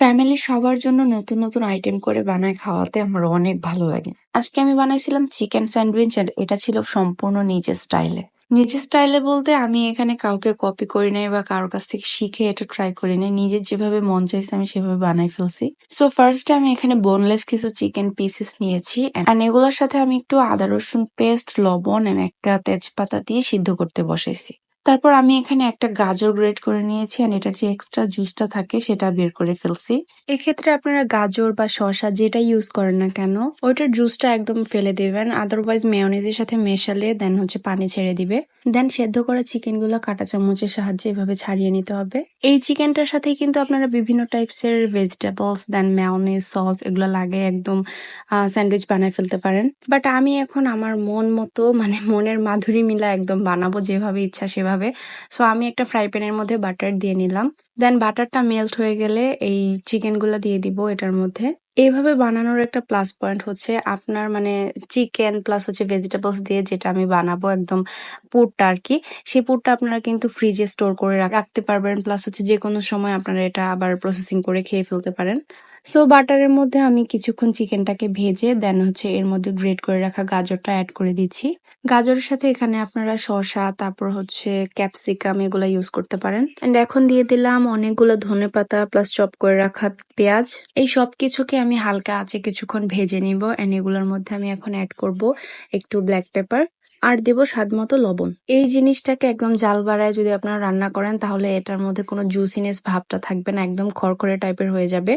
ফ্যামিলির সবার জন্য নতুন, নতুন আইটেম করে বানায় খাওয়াতে আমার অনেক ভালো লাগে। আজকে আমি বানাইছিলাম চিকেন স্যান্ডউইচ আর এটা ছিল সম্পূর্ণ নিজের স্টাইলে। নিজের স্টাইলে বলতে আমি এখানে কাউকে কপি করি নাই বা কারোর কাছ থেকে শিখে এটা ট্রাই করি নাই। নিজের যেভাবে মন চাইছে আমি সেভাবে বানাই ফেলছি। সো ফার্স্ট আমি এখানে বোনলেস কিছু চিকেন পিসেস নিয়েছি। অ্যান্ড এগুলোর সাথে আমি একটু আদা রসুন পেস্ট, লবণ অ্যান্ড একটা তেজপাতা দিয়ে সিদ্ধ করতে বসাইছি। তারপর আমি এখানে একটা গাজর গ্রেট করে নিয়েছি অ্যান্ড এটার যে এক্সট্রা জুসটা থাকে সেটা বের করে ফেলছি। এক্ষেত্রে আপনারা গাজর বা শসা যেটা ইউজ করেন না কেন, ওইটার জুসটা একদম ফেলে দিবেন আদারওয়াইজ মেয়োনিজের সাথে মেশালে দেন হচ্ছে পানি ছেড়ে দিবে। দেন সেদ্ধ করা চিকেনগুলো কাঁটা চামচের সাহায্যে এভাবে ছাড়িয়ে নিতে হবে। এই চিকেনটার সাথে কিন্তু আপনারা বিভিন্ন টাইপসের ভেজিটেবলস দেন মেয়োনিজ সস এগুলো লাগে একদম স্যান্ডউইচ বানায় ফেলতে পারেন। বাট আমি এখন আমার মন মতো মানে মনের মাধুরী মিলা একদম বানাবো যেভাবে ইচ্ছা সেভাবে সো আমি একটা ফ্রাই প্যানের মধ্যে বাটার দিয়ে নিলাম। দেন বাটারটা মেল্ট হয়ে গেলে এই চিকেনগুলা দিয়ে দিব এটার মধ্যে। এইভাবে বানানোর একটা প্লাস পয়েন্ট হচ্ছে আপনার মানে চিকেন প্লাস হচ্ছে ভেজিটেবলস দিয়ে যেটা আমি বানাবো একদম পুরটা আর কি সেই পুরটা আপনারা কিন্তু ফ্রিজে স্টোর করে রাখতে পারবেন। প্লাস হচ্ছে যে কোনো সময় আপনারা এটা আবার প্রসেসিং করে খেয়ে ফেলতে পারেন। সো বাটারের মধ্যে আমি কিছুক্ষণ চিকেনটাকে ভেজে দেন হচ্ছে এর মধ্যে গ্রেট করে রাখা গাজরটা অ্যাড করে দিচ্ছি। গাজরের সাথে এখানে আপনারা শসা, তারপর হচ্ছে ক্যাপসিকাম এগুলো ইউজ করতে পারেন। অ্যান্ড এখন দিয়ে দিলাম অনেকগুলো ধনে পাতা প্লাস চপ করে রাখা পেঁয়াজ। এই সব কিছুকে আমি হালকা আছে কিছুক্ষণ ভেজে নিব। এন্ড এগুলোর মধ্যে আমি এখন অ্যাড করব একটু ব্ল্যাক পেপার আর দেব স্বাদ মতো লবণ। এই জিনিসটাকে একদম জাল বাড়ায় যদি আপনারা রান্না করেন, তাহলে এটার মধ্যে কোনো জুসিনেস ভাবটা থাকবে না, একদম খড়খড়ে টাইপের হয়ে যাবে।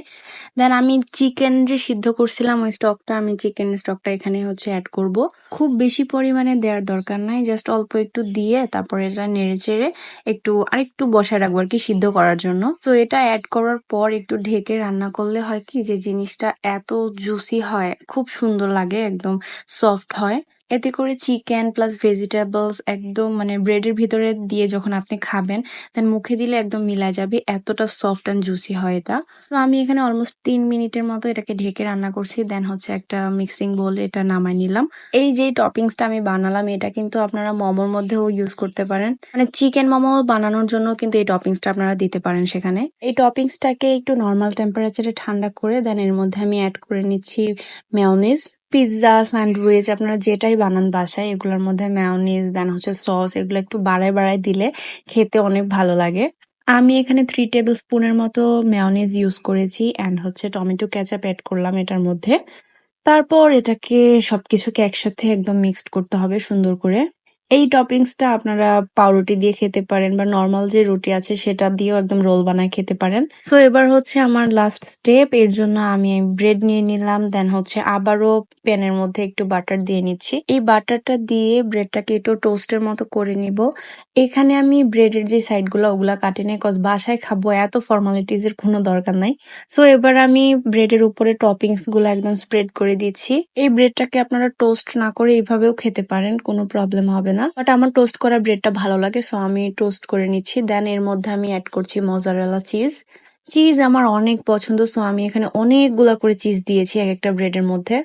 দেন আমি চিকেন যে সিদ্ধ করছিলাম, ওই স্টকটা আমি চিকেন স্টকটা এখানে হচ্ছে অ্যাড করব। খুব বেশি পরিমাণে দেওয়ার দরকার নাই জাস্ট অল্প একটু দিয়ে তারপরে এটা নেড়ে চেড়ে একটু আরেকটু বসায় রাখব আর কি সিদ্ধ করার জন্য। তো এটা অ্যাড করার পর একটু ঢেকে রান্না করলে হয় কি, যে জিনিসটা এত জুসি হয়, খুব সুন্দর লাগে, একদম সফট হয়। এতে করে চিকেন প্লাস ভেজিটেবলস একদম মানে ব্রেডের ভিতরে দিয়ে যখন আপনি খাবেন দেন মুখে দিলে একদম মিলা যাবে, এতটা সফট অ্যান্ড জুসি হয় এটা। তো আমি এখানে অলমোস্ট তিন মিনিটের মতো এটাকে ঢেকে রান্না করছি দেন হচ্ছে একটা মিক্সিং বোল এটা নামাই নিলাম। এই যে টপিংসটা আমি বানালাম, এটা কিন্তু আপনারা মোমোর মধ্যেও ইউজ করতে পারেন। মানে চিকেন মোমো বানানোর জন্য কিন্তু এই টপিংসটা আপনারা দিতে পারেন সেখানে। এই টপিংসটাকে একটু নর্মাল টেম্পারেচারে ঠান্ডা করে দেন এর মধ্যে আমি অ্যাড করে নিচ্ছি মেয়নিজ পিৎজা স্যান্ডউইচ আপনারা যেটাই বানান বাসায়, এগুলোর মধ্যে ম্যাওনিজ দেন হচ্ছে সস এগুলো একটু বাড়ায় বাড়ায় দিলে খেতে অনেক ভালো লাগে। আমি এখানে থ্রি টেবিল স্পুনের মতো ম্যাওনিজ ইউজ করেছি অ্যান্ড হচ্ছে টমেটো ক্যাচাপ অ্যাড করলাম এটার মধ্যে। তারপর এটাকে সবকিছুকে একসাথে একদম মিক্সড করতে হবে সুন্দর করে। এই টপিংসটা আপনারা পাউরুটি দিয়ে খেতে পারেন বা নর্মাল যে রুটি আছে সেটা দিয়েও একদম রোল বানায় খেতে পারেন। সো এবার হচ্ছে আমার লাস্ট স্টেপ এর জন্য আমি ব্রেড নিয়ে নিলাম দেন হচ্ছে আবারও প্যানের মধ্যে একটু বাটার দিয়ে নিচ্ছি। এই বাটারটা দিয়ে ব্রেডটাকে একটু টোস্টের মতো করে নিব। এখানে আমি ব্রেডের যে সাইডগুলো ওগুলা কাটি নাই কজ বাসায় খাব, এত ফর্মালিটিজ এর কোনো দরকার নাই। সো এবার আমি ব্রেডের উপরে টপিংসগুলো একদম স্প্রেড করে দিচ্ছি। এই ব্রেডটাকে আপনারা টোস্ট না করে এইভাবেও খেতে পারেন, কোনো প্রবলেম হবে না বাট আমার টোস্ট করা ব্রেডটা ভালো লাগে সো আমি টোস্ট করে নিচ্ছি। দেন এর মধ্যে আমি অ্যাড করছি মজারেলা চিজ চিজ আমার অনেক পছন্দ সো আমি এখানে অনেকগুলা করে চিজ দিয়েছি এক একটা ব্রেডের মধ্যে।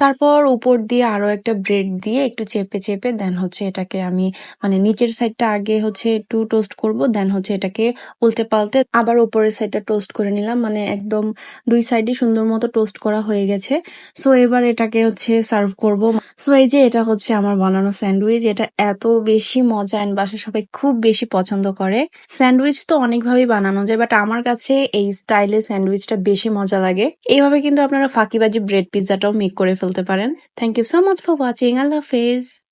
তারপর উপর দিয়ে আরও একটা ব্রেড দিয়ে একটু চেপে চেপে দেন হচ্ছে এটাকে আমি মানে নিচের সাইডটা আগে হচ্ছে একটু টোস্ট করব দেন হচ্ছে এটাকে উল্টে পাল্টে আবার উপরের সাইডটা টোস্ট করে নিলাম। মানে একদম দুই সাইডই সুন্দর মতো টোস্ট করা হয়ে গেছে। সো এবার এটাকে হচ্ছে সার্ভ করব। সো এই যে এটা হচ্ছে আমার বানানো স্যান্ডউইচ, এটা এত বেশি মজা অ্যান্ড বাসা সবাই খুব বেশি পছন্দ করে। স্যান্ডউইচ তো অনেকভাবেই বানানো যায় বাট আমার কাছে এই স্টাইলে স্যান্ডউইচটা বেশি মজা লাগে। এইভাবে কিন্তু আপনারা ফাঁকিবাজি ব্রেড পিৎজাটাও মেক করে ফেলতে পারেন। Thank you so much for watching আল্লাহ হাফেজ।